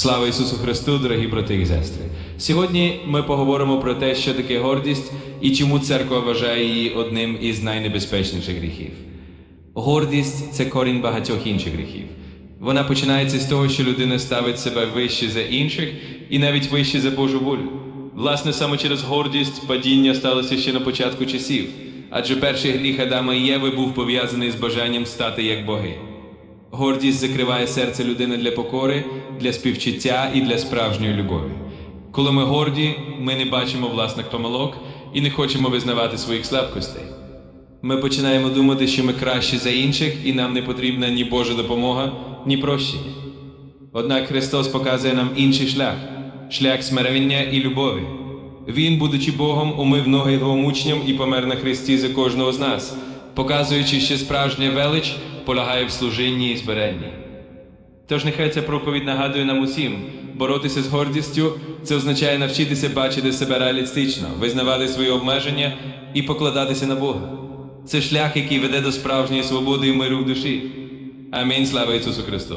Слава Ісусу Христу, дорогі брати і сестри! Сьогодні ми поговоримо про те, що таке гордість і чому церква вважає її одним із найнебезпечніших гріхів. Гордість це корінь багатьох інших гріхів. Вона починається з того, що людина ставить себе вище за інших і навіть вище за Божу волю. Власне, саме через гордість падіння сталося ще на початку часів, адже перший гріх Адама і Єви був пов'язаний з бажанням стати як боги. Гордість закриває серце людини для покори, для співчуття і для справжньої любові. Коли ми горді, ми не бачимо власних помилок і не хочемо визнавати своїх слабкостей. Ми починаємо думати, що ми кращі за інших, і нам не потрібна ні Божа допомога, ні прощення. Однак Христос показує нам інший шлях шлях смирення і любові. Він, будучи Богом, умив ноги його учням і помер на Христі за кожного з нас, показуючи, що справжня велич полягає в служінні і збиренні. Тож нехай ця проповідь нагадує нам усім, боротися з гордістю це означає навчитися бачити себе реалістично, визнавати свої обмеження і покладатися на Бога. Це шлях, який веде до справжньої свободи і миру в душі. Амінь. Слава Ісусу Христу!